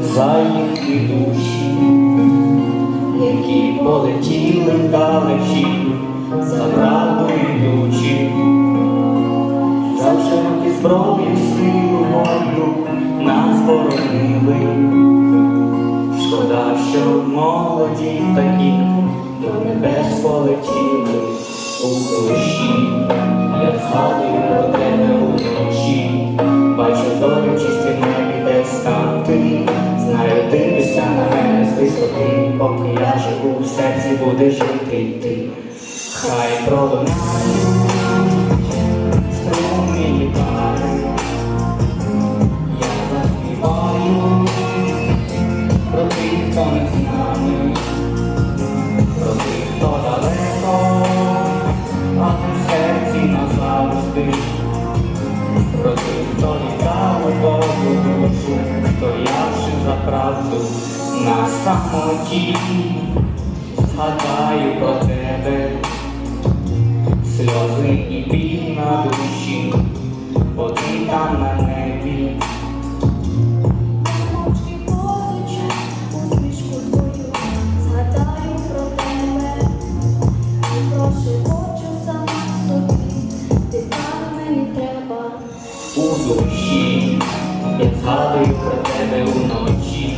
за душі, які полетіли вдалечі, за правду йдучи, за вширокі зброї силу волю нас боронили. Шкода, що молоді такі до небес полетіли у душі. Висоти, поки я живу, в серці буде жити ти. Хай пролунають хто у Богу душу, стоявши за правду на самоті, згадаю про тебе, сльози і біль на душі, бо ти там на небі. Згадаю про тебе, і у душі, я згадую про тебе уночі,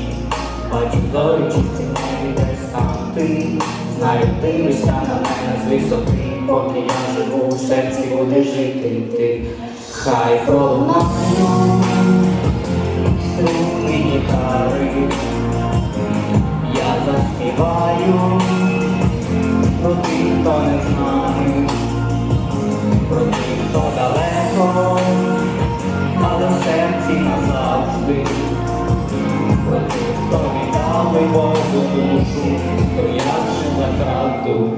бачу зорі чисті небі, де сам ти, знаю, дивишся на мене з висоти, поки я живу у серці буде жити ти, хай пролунають струни гітари, я заспіваю про тих, хто не з нами, про тих, хто далеко назавжди. Про тих, хто віддали Богу душу, стоявши на правду